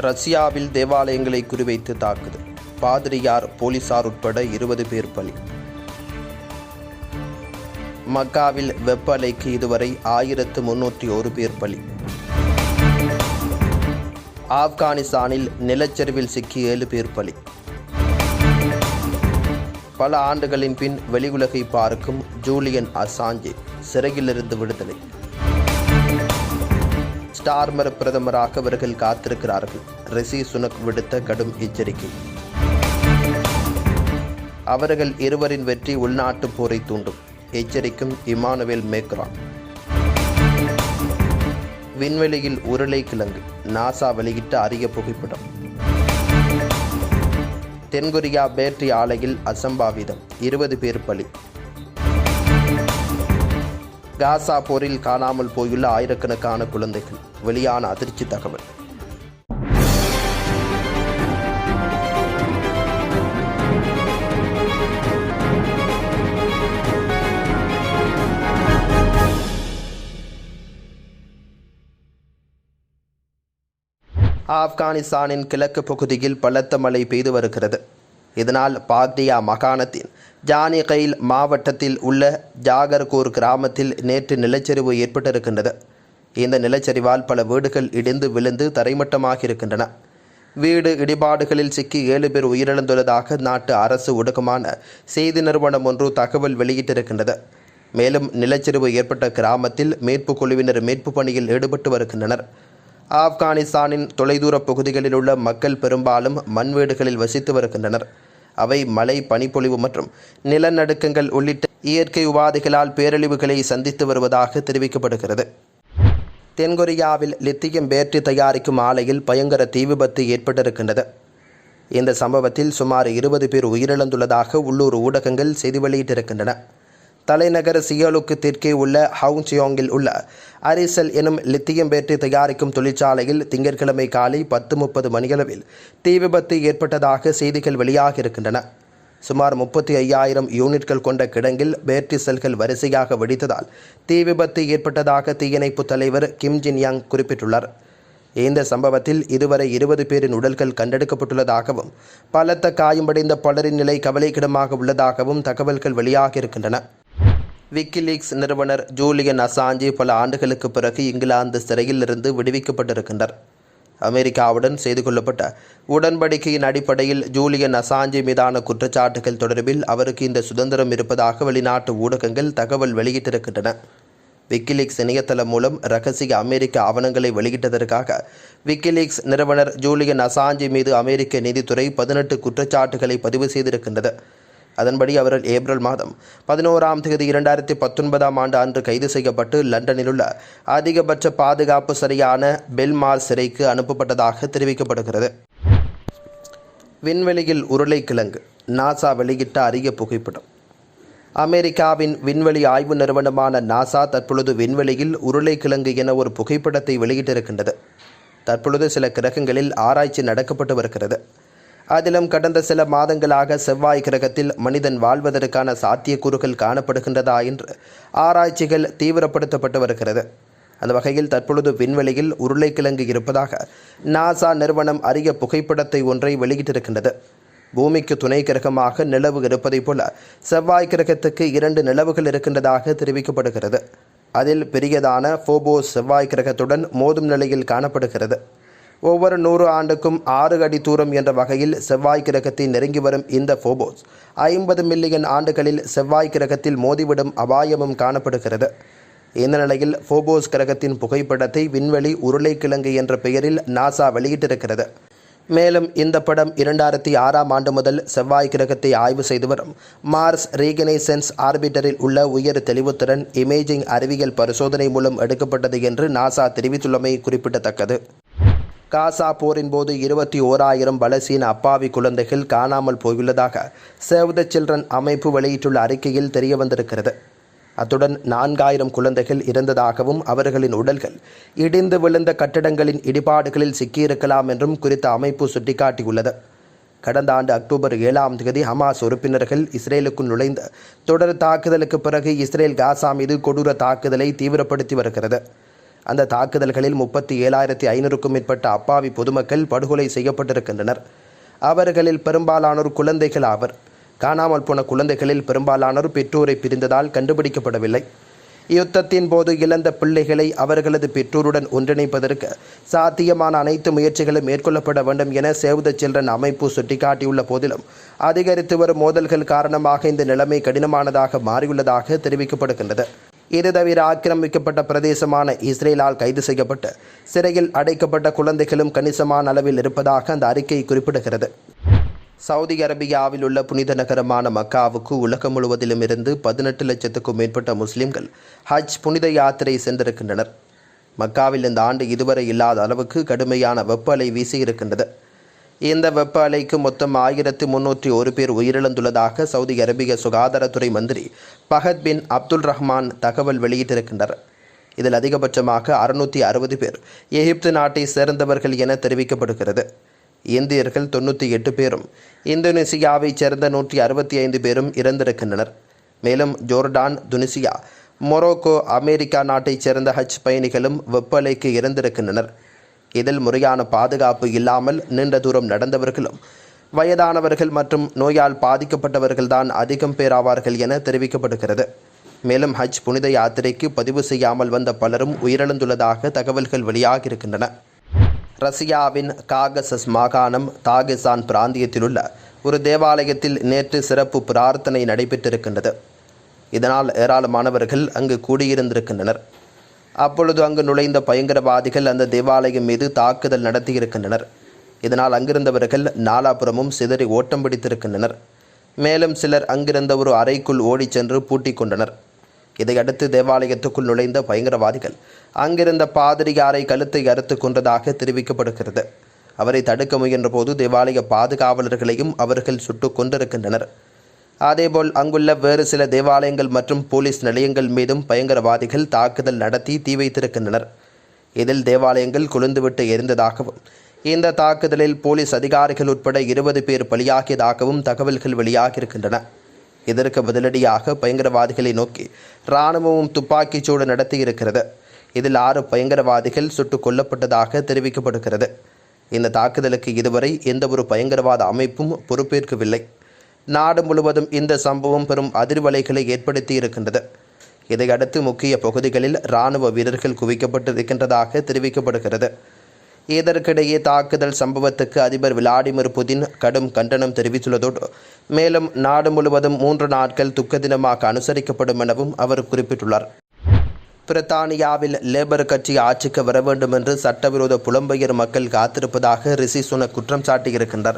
ரஷ்யாவில் தேவாலயங்களை குறிவைத்து தாக்குது பாதிரியார் போலீசார் உட்பட இருபது பேர் பலி. மக்காவில் வெப்ப அலைக்கு இதுவரை ஆயிரத்து முன்னூற்றி ஒரு பேர் பலி. ஆப்கானிஸ்தானில் நிலச்சரிவில் சிக்கி ஏழு பேர் பலி. பல ஆண்டுகளின் பின் வெளியுலகை பார்க்கும் ஜூலியன் அசாஞ்சே சிறையிலிருந்து விடுதலை. ஸ்டார்மர் பிரதமராக அவர்கள் காத்திருக்கிறார்கள். ரிஷி சுனக் விடுத்த கடும் எச்சரிக்கை. அவர்கள் இருவரின் வெற்றி உள்நாட்டு போரை தூண்டும். எச்சரிக்கும் இமானுவேல் மேக்ரான் விண்வெளியில் உருளை கிழங்கு. நாசா வெளியிட்ட அரிய புகைப்படம். தென்கொரியா பேட்டரி ஆலையில் அசம்பாவிதம். இருபது பேர் பலி. காசா போரில் காணாமல் போயுள்ள ஆயிரக்கணக்கான குழந்தைகள். வெளியான அதிர்ச்சி தகவல். ஆப்கானிஸ்தானின் கிழக்கு பகுதியில் பலத்த மழை பெய்து வருகிறது. இதனால் பாக்டியா மாகாணத்தின் ஜானிகைல் மாவட்டத்தில் உள்ள ஜாகர்கூர் கிராமத்தில் நேற்று நிலச்சரிவு ஏற்பட்டிருக்கின்றது. இந்த நிலச்சரிவால் பல வீடுகள் இடிந்து விழுந்து தரைமட்டமாக இருக்கின்றன வீடு இடிபாடுகளில் சிக்கி ஏழு பேர் உயிரிழந்துள்ளதாக நாட்டு அரசு ஊடகமான செய்தி நிறுவனம் ஒன்று தகவல் வெளியிட்டிருக்கின்றது. மேலும் நிலச்சரிவு ஏற்பட்ட கிராமத்தில் மீட்பு குழுவினர் மீட்பு பணியில் ஈடுபட்டு வருகின்றனர். ஆப்கானிஸ்தானின் தொலைதூர பகுதிகளில் உள்ள மக்கள் பெரும்பாலும் மண் வீடுகளில் வசித்து வருகின்றனர். அவை மழை பனிப்பொழிவு மற்றும் நிலநடுக்கங்கள் உள்ளிட்ட இயற்கை உபாதைகளால் பேரழிவுகளை சந்தித்து வருவதாக தெரிவிக்கப்படுகிறது. தென்கொரியாவில் லித்தியம் பேட்டரி தயாரிக்கும் ஆலையில் பயங்கர தீ விபத்து ஏற்பட்டிருக்கின்றது. இந்த சம்பவத்தில் சுமார் இருபது பேர் உயிரிழந்துள்ளதாக உள்ளூர் ஊடகங்கள் செய்தி வெளியிட்டிருக்கின்றன. தலைநகர் சியோலுக்கு தெற்கே உள்ள ஹவுங்சியோங்கில் உள்ள அரிசல் எனும் லித்தியம் பேட்டரி தயாரிக்கும் தொழிற்சாலையில் திங்கட்கிழமை காலை பத்து முப்பது மணியளவில் தீ விபத்து ஏற்பட்டதாக செய்திகள் வெளியாக இருக்கின்றன. சுமார் முப்பத்தி ஐயாயிரம் யூனிட்கள் கொண்ட கிடங்கில் பேட்டரி செல்கள் வரிசையாக வெடித்ததால் தீ விபத்து ஏற்பட்டதாக தீயணைப்பு தலைவர் கிம் ஜின் யாங் குறிப்பிட்டுள்ளார். இந்த சம்பவத்தில் இதுவரை இருபது பேரின் உடல்கள் கண்டெடுக்கப்பட்டுள்ளதாகவும் பலத்த காயமடைந்த பலரின் நிலை கவலைக்கிடமாக உள்ளதாகவும் தகவல்கள் வெளியாக இருக்கின்றன. விக்கிலீக்ஸ் நிறுவனர் ஜூலியன் அசாஞ்சி பல ஆண்டுகளுக்கு பிறகு இங்கிலாந்து சிறையிலிருந்து விடுவிக்கப்பட்டிருக்கின்றார். அமெரிக்காவுடன் செய்து கொள்ளப்பட்ட உடன்படிக்கையின் அடிப்படையில் ஜூலியன் அசாஞ்சி மீதான குற்றச்சாட்டுகள் தொடர்பில் அவருக்கு இந்த சுதந்திரம் இருப்பதாக வெளிநாட்டு ஊடகங்கள் தகவல் வெளியிட்டிருக்கின்றன. விக்கிலீக்ஸ் இணையதளம் மூலம் ரகசிய அமெரிக்க ஆவணங்களை வெளியிட்டதற்காக விக்கிலீக்ஸ் நிறுவனர் ஜூலியன் அசாஞ்சி மீது அமெரிக்க நீதித்துறை பதினெட்டு குற்றச்சாட்டுகளை பதிவு செய்திருக்கின்றது. அதன்படி அவர்கள் ஏப்ரல் மாதம் பதினோராம் தேதி இரண்டாயிரத்தி பத்தொன்பதாம் ஆண்டு அன்று கைது செய்யப்பட்டு லண்டனில் உள்ள அதிகபட்ச பாதுகாப்பு சரியான பெல்மார் சிறைக்கு அனுப்பப்பட்டதாக தெரிவிக்கப்படுகிறது. விண்வெளியில் உருளைக்கிழங்கு நாசா வெளியிட்ட அரிய புகைப்படம். அமெரிக்காவின் விண்வெளி ஆய்வு நிறுவனமான நாசா தற்பொழுது விண்வெளியில் உருளைக்கிழங்கு என ஒரு புகைப்படத்தை வெளியிட்டிருக்கின்றது. தற்பொழுது சில கிரகங்களில் ஆராய்ச்சி நடக்கப்பட்டு வருகிறது. அதிலும் கடந்த சில மாதங்களாக செவ்வாய் கிரகத்தில் மனிதன் வாழ்வதற்கான சாத்தியக்கூறுகள் காணப்படுகின்றதா என்று ஆராய்ச்சிகள் தீவிரப்படுத்தப்பட்டு வருகிறது. அந்த வகையில் தற்பொழுது விண்வெளியில் உருளைக்கிழங்கு இருப்பதாக நாசா நிறுவனம் அரிய புகைப்படத்தை ஒன்றை வெளியிட்டிருக்கின்றது. பூமிக்கு துணை கிரகமாக நிலவு இருப்பதைப் போல செவ்வாய் கிரகத்துக்கு இரண்டு நிலவுகள் இருக்கின்றதாக தெரிவிக்கப்படுகிறது. அதில் பெரியதான ஃபோபோஸ் செவ்வாய் கிரகத்துடன் மோதும் நிலையில் காணப்படுகிறது. ஒவ்வொரு நூறு ஆண்டுக்கும் ஆறு அடி தூரம் என்ற வகையில் செவ்வாய் கிரகத்தை நெருங்கி வரும் இந்த ஃபோபோஸ் ஐம்பது மில்லியன் ஆண்டுகளில் செவ்வாய் கிரகத்தில் மோதிவிடும் அபாயமும் காணப்படுகிறது. இந்த நிலையில் ஃபோபோஸ் கிரகத்தின் புகைப்படத்தை விண்வெளி உருளைக்கிழங்கு என்ற பெயரில் நாசா வெளியிட்டிருக்கிறது. மேலும் இந்த படம் இரண்டாயிரத்தி ஆறாம் ஆண்டு முதல் செவ்வாய் கிரகத்தை ஆய்வு செய்து வரும். மார்ஸ் ரீகனைசன்ஸ் ஆர்பிட்டரில் உள்ள உயர் தெளிவுத்திறன் இமேஜிங் அறிவியல் பரிசோதனை மூலம் எடுக்கப்பட்டது என்று நாசா தெரிவித்துள்ளமை குறிப்பிடத்தக்கது. காசா போரின் போது இருபத்தி ஓராயிரம் பலசீன அப்பாவி குழந்தைகள் காணாமல் போயுள்ளதாக சேவ் த சில்ட்ரன் அமைப்பு வெளியிட்டுள்ள அறிக்கையில் தெரிய வந்திருக்கிறது அத்துடன் நான்காயிரம் குழந்தைகள் இறந்ததாகவும் அவர்களின் உடல்கள் இடிந்து விழுந்த கட்டடங்களின் இடிபாடுகளில் சிக்கியிருக்கலாம் என்றும் குறித்த அமைப்பு சுட்டிக்காட்டியுள்ளது. கடந்த ஆண்டு அக்டோபர் ஏழாம் தேதி ஹமாஸ் உறுப்பினர்கள் இஸ்ரேலுக்குள் நுழைந்த தொடர் தாக்குதலுக்கு பிறகு இஸ்ரேல் காசா மீது கொடூர தாக்குதலை தீவிரப்படுத்தி வருகிறது. அந்த தாக்குதல்களில் முப்பத்தி ஏழாயிரத்தி ஐநூறுக்கும் மேற்பட்ட அப்பாவி பொதுமக்கள் படுகொலை செய்யப்பட்டிருக்கின்றனர். அவர்களில் பெரும்பாலானோர் குழந்தைகள் ஆவர். காணாமல் போன குழந்தைகளில் பெரும்பாலானோர் பெற்றோரை பிரிந்ததால் கண்டுபிடிக்கப்படவில்லை. யுத்தத்தின் போது இழந்த பிள்ளைகளை அவர்களது பெற்றோருடன் ஒன்றிணைப்பதற்கு சாத்தியமான அனைத்து முயற்சிகளும் மேற்கொள்ளப்பட வேண்டும் என சேவ் த சில்ட்ரன் அமைப்பு சுட்டிக்காட்டியுள்ள போதிலும் அதிகரித்து வரும் மோதல்கள் காரணமாக இந்த நிலைமை கடினமானதாக மாறியுள்ளதாக தெரிவிக்கப்படுகின்றது. இது தவிர ஆக்கிரமிக்கப்பட்ட பிரதேசமான இஸ்ரேலால் கைது செய்யப்பட்டு சிறையில் அடைக்கப்பட்ட குழந்தைகளும் கணிசமான அளவில் இருப்பதாக அந்த அறிக்கை குறிப்பிடுகிறது. சவுதி அரேபியாவில் உள்ள புனித நகரமான மக்காவுக்கு உலகம் முழுவதிலும் இருந்து பதினெட்டு லட்சத்துக்கும் மேற்பட்ட முஸ்லிம்கள் ஹஜ் புனித யாத்திரை சென்றிருக்கின்றனர். மக்காவில் இந்த ஆண்டு இதுவரை இல்லாத அளவுக்கு கடுமையான வெப்ப அலை வீசியிருக்கின்றது. இந்த வெப்ப அலைக்கு மொத்தம் ஆயிரத்து முன்னூற்றி ஒரு பேர் உயிரிழந்துள்ளதாக சவுதி அரேபிய சுகாதாரத்துறை மந்திரி பஹத் பின் அப்துல் ரஹ்மான் தகவல் வெளியிட்டிருக்கின்றனர். இதில் அதிகபட்சமாக அறுநூற்றி அறுபது பேர் எகிப்து நாட்டை சேர்ந்தவர்கள் என தெரிவிக்கப்படுகிறது. இந்தியர்கள் தொண்ணூற்றி எட்டு பேரும் இந்தோனேசியாவைச் சேர்ந்த நூற்றி அறுபத்தி ஐந்து பேரும் இறந்திருக்கின்றனர். மேலும் ஜோர்டான் துனிசியா மொரோக்கோ அமெரிக்கா நாட்டைச் சேர்ந்த ஹஜ் பயணிகளும் வெப்பலைக்கு இறந்திருக்கின்றனர். இதில் முறையான பாதுகாப்பு இல்லாமல் நீண்ட தூரம் நடந்தவர்களும் வயதானவர்கள் மற்றும் நோயால் பாதிக்கப்பட்டவர்கள்தான் அதிகம் பேராவார்கள் என தெரிவிக்கப்படுகிறது. மேலும் ஹஜ் புனித யாத்திரைக்கு பதிவு செய்யாமல் வந்த பலரும் உயிரிழந்துள்ளதாக தகவல்கள் வெளியாகியிருக்கின்றன. ரஷ்யாவின் காகசஸ் மாகாணம் தாகிஸ்தான் பிராந்தியத்திலுள்ள ஒரு தேவாலயத்தில் நேற்று சிறப்பு பிரார்த்தனை நடைபெற்றிருக்கின்றது. இதனால் ஏராளமானவர்கள் அங்கு கூடியிருந்திருக்கின்றனர். அப்பொழுது அங்கு நுழைந்த பயங்கரவாதிகள் அந்த தேவாலயம் மீது தாக்குதல் நடத்தியிருக்கின்றனர். இதனால் அங்கிருந்தவர்கள் நாலாபுறமும் சிதறி ஓட்டம் பிடித்திருக்கின்றனர். மேலும் சிலர் அங்கிருந்த ஒரு அறைக்குள் ஓடிச் சென்று பூட்டிக் கொண்டனர். இதையடுத்து தேவாலயத்துக்குள் நுழைந்த பயங்கரவாதிகள் அங்கிருந்த பாதிரியாரை கழுத்தை அறுத்து கொன்றதாக தெரிவிக்கப்படுகிறது. அவரை தடுக்க முயன்றபோது தேவாலய பாதுகாவலர்களையும் அவர்கள் சுட்டுக் கொண்டிருக்கின்றனர். அதேபோல் அங்குள்ள வேறு சில தேவாலயங்கள் மற்றும் போலீஸ் நிலையங்கள் மீதும் பயங்கரவாதிகள் தாக்குதல் நடத்தி தீ வைத்திருக்கின்றனர். இதில் தேவாலயங்கள் கொழுந்துவிட்டு எரிந்ததாகவும் இந்த தாக்குதலில் போலீஸ் அதிகாரிகள் உட்பட இருபது பேர் பலியாகியதாகவும் தகவல்கள் வெளியாகியிருக்கின்றன. இதற்கு பதிலடியாக பயங்கரவாதிகளை நோக்கி இராணுவமும் துப்பாக்கிச் சூடு நடத்தியிருக்கிறது. இதில் ஆறு பயங்கரவாதிகள் சுட்டுக் கொல்லப்பட்டதாக தெரிவிக்கப்படுகிறது. இந்த தாக்குதலுக்கு இதுவரை எந்தவொரு பயங்கரவாத அமைப்பும் பொறுப்பேற்கவில்லை. நாடு முழுவதும் இந்த சம்பவம் பெரும் அதிர்வலைகளை ஏற்படுத்தி இருக்கின்றது. இதையடுத்து முக்கிய பகுதிகளில் இராணுவ வீரர்கள் குவிக்கப்பட்டிருக்கின்றதாக தெரிவிக்கப்படுகிறது. இதற்கிடையே தாக்குதல் சம்பவத்துக்கு அதிபர் விளாடிமிர் புதின் கடும் கண்டனம் தெரிவித்துள்ளதோடு மேலும் நாடு முழுவதும் மூன்று நாட்கள் துக்க தினமாக அனுசரிக்கப்படும் எனவும் அவர் குறிப்பிட்டுள்ளார். பிரித்தானியாவில் லேபர் கட்சி ஆட்சிக்கு வர வேண்டும் என்று சட்டவிரோத புலம்பெயர் மக்கள் காத்திருப்பதாக ரிஷி சுனக் குற்றம் சாட்டியிருக்கின்றார்.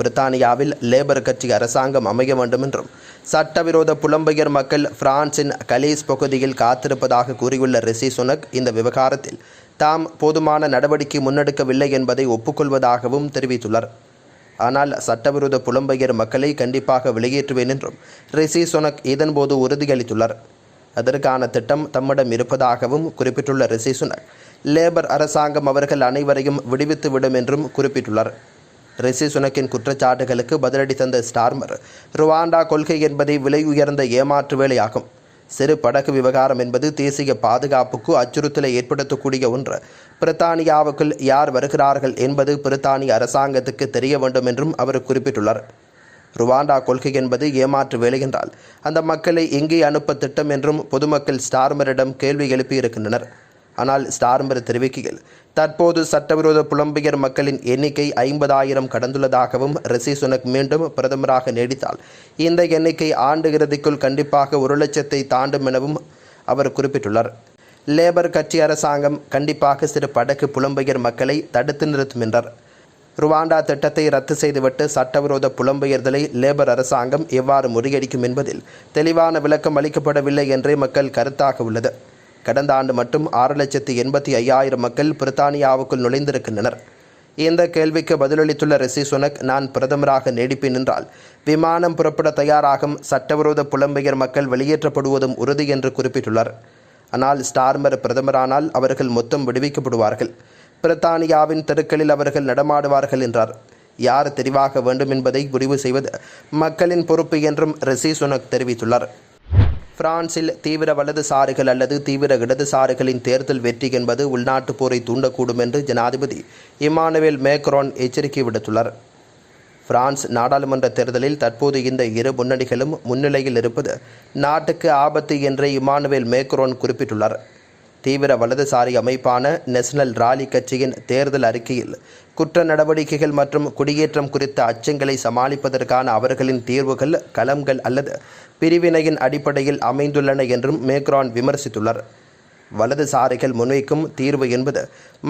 பிரித்தானியாவில் லேபர் கட்சி அரசாங்கம் அமைய வேண்டும் என்றும் சட்டவிரோத புலம்பெயர் மக்கள் பிரான்சின் கலீஸ் பகுதியில் காத்திருப்பதாக கூறியுள்ள ரிஷி சுனக் இந்த விவகாரத்தில் தாம் போதுமான நடவடிக்கை முன்னெடுக்கவில்லை என்பதை ஒப்புக்கொள்வதாகவும் தெரிவித்துள்ளார். ஆனால் சட்டவிரோத புலம்பெயர் மக்களை கண்டிப்பாக வெளியேற்றுவேன் என்றும் ரிஷி சுனக் இதன்போது உறுதியளித்துள்ளார். அதற்கான திட்டம் தம்மிடம் இருப்பதாகவும் குறிப்பிட்டுள்ள ரிஷி சுனக் லேபர் அரசாங்கம் அவர்கள் அனைவரையும் விடுவித்துவிடும் என்றும் குறிப்பிட்டுள்ளார். ரிஷி சுனக்கின் குற்றச்சாட்டுகளுக்கு பதிலடி தந்த ஸ்டார்மர் ருவாண்டா கொள்கை என்பதை விலை உயர்ந்த ஏமாற்று வேலையாகும். சிறு படகு விவகாரம் என்பது தேசிய பாதுகாப்புக்கு அச்சுறுத்தலை ஏற்படுத்தக்கூடிய ஒன்று. பிரித்தானியாவுக்குள் யார் வருகிறார்கள் என்பது பிரித்தானிய அரசாங்கத்துக்கு தெரிய வேண்டும் என்றும் அவர் குறிப்பிட்டுள்ளார். ருவாண்டா கொள்கை என்பது ஏமாற்று வேலை என்றால் அந்த மக்களை எங்கே அனுப்ப திட்டம் என்றும் பொதுமக்கள் ஸ்டார்மரிடம் கேள்வி எழுப்பியிருக்கின்றனர். ஆனால் ஸ்டார்மர் தெரிவிக்கையில் தற்போது சட்டவிரோத புலம்பெயர் மக்களின் எண்ணிக்கை ஐம்பதாயிரம் கடந்துள்ளதாகவும் ரிஷி சுனக் மீண்டும் பிரதமராக நீடித்தால் இந்த எண்ணிக்கை ஆண்டு இறுதிக்குள் கண்டிப்பாக ஒரு லட்சத்தை தாண்டும் எனவும் அவர் குறிப்பிட்டுள்ளார். லேபர் கட்சி அரசாங்கம் கண்டிப்பாக சிறு படகு புலம்பெயர் மக்களை தடுத்து நிறுத்தும் என்றார். ருவாண்டா திட்டத்தை ரத்து செய்துவிட்டு சட்டவிரோத புலம்பெயர்தலை லேபர் அரசாங்கம் எவ்வாறு முறியடிக்கும் என்பதில் தெளிவான விளக்கம் அளிக்கப்படவில்லை என்றே மக்கள் கருத்தாக உள்ளது. கடந்த ஆண்டு மட்டும் ஆறு லட்சத்தி எண்பத்தி ஐயாயிரம் மக்கள் பிரித்தானியாவுக்குள் நுழைந்திருக்கின்றனர். இந்த கேள்விக்கு பதிலளித்துள்ள ரிஷி சுனக் நான் பிரதமராக நீடிப்பேன் என்றால் விமானம் புறப்பட தயாராகும் சட்டவிரோத புலம்பெயர் மக்கள் வெளியேற்றப்படுவதும் உறுதி என்று குறிப்பிட்டுள்ளார். ஆனால் ஸ்டார்மர் பிரதமரானால் அவர்கள் மொத்தம் விடுவிக்கப்படுவார்கள். பிரித்தானியாவின் தெருக்களில் அவர்கள் நடமாடுவார்கள் என்றார். யார் தெரிவாக வேண்டும் என்பதை முடிவு செய்வது மக்களின் பொறுப்பு என்றும் ரிஷி சுனக் தெரிவித்துள்ளார். பிரான்சில் தீவிர வலதுசாரிகள் அல்லது தீவிர இடதுசாரிகளின் தேர்தல் வெற்றி என்பது உள்நாட்டுப் போரை தூண்டக்கூடும் என்று ஜனாதிபதி இமானுவேல் மேக்ரான் எச்சரிக்கை விடுத்துள்ளார். பிரான்ஸ் நாடாளுமன்ற தேர்தலில் தற்போது இந்த இரு முன்னணிகளும் முன்னிலையில் இருப்பது நாட்டுக்கு ஆபத்து என்று இமானுவேல் மேக்ரோன் குறிப்பிட்டுள்ளார். தீவிர வலதுசாரி அமைப்பான நேஷனல் ராலி கட்சியின் தேர்தல் அறிக்கையில் குற்ற நடவடிக்கைகள் மற்றும் குடியேற்றம் குறித்த அச்சங்களை சமாளிப்பதற்கான அவர்களின் தீர்வுகள் களம்கள் அல்லது பிரிவினையின் அடிப்படையில் அமைந்துள்ளன என்றும் மேக்ரான் விமர்சித்துள்ளார். வலதுசாரிகள் முன்வைக்கும் தீர்வு என்பது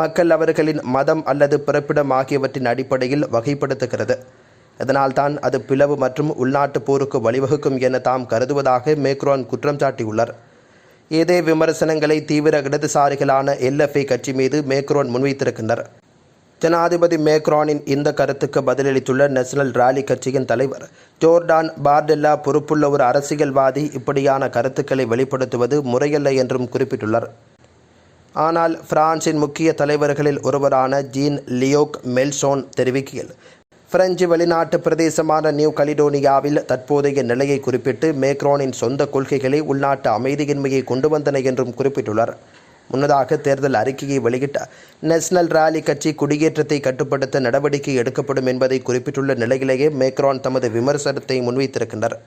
மக்கள் அவர்களின் மதம் அல்லது பிறப்பிடம் ஆகியவற்றின் அடிப்படையில் வகைப்படுத்துகிறது. இதனால்தான் அது பிளவு மற்றும் உள்நாட்டுப் போருக்கு வழிவகுக்கும் என தாம் கருதுவதாக மேக்ரான் குற்றம் சாட்டியுள்ளார். இதே விமர்சனங்களை தீவிர இடதுசாரிகளான எல்எஃப்ஐ கட்சி மீது மேக்ரோன் முன்வைத்திருக்கின்றனர். ஜனாதிபதி மேக்ரானின் இந்த கருத்துக்கு பதிலளித்துள்ள நேஷனல் ராலி கட்சியின் தலைவர் ஜோர்டான் பார்டெல்லா பொறுப்புள்ள ஒரு அரசியல்வாதி இப்படியான கருத்துக்களை வெளிப்படுத்துவது முறையல்ல என்றும் குறிப்பிட்டுள்ளார். ஆனால் பிரான்சின் முக்கிய தலைவர்களில் ஒருவரான ஜீன் லியோக் மெல்சோன் தெரிவிக்கையில் பிரெஞ்சு வெளிநாட்டு பிரதேசமான நியூ கலிடோனியாவில் தற்போதைய நிலையை குறிப்பிட்டு மேக்ரோனின் சொந்த கொள்கைகளை உள்நாட்டு அமைதியின்மையை கொண்டு வந்தன என்றும் குறிப்பிட்டுள்ளார். முன்னதாக தேர்தல் அறிக்கையை வெளியிட்ட நேஷனல் ராலி கட்சி குடியேற்றத்தை கட்டுப்படுத்த நடவடிக்கை எடுக்கப்படும் என்பதை குறிப்பிட்டுள்ள நிலையிலேயே மேக்ரான் தமது விமர்சனத்தை முன்வைத்திருக்கின்றார்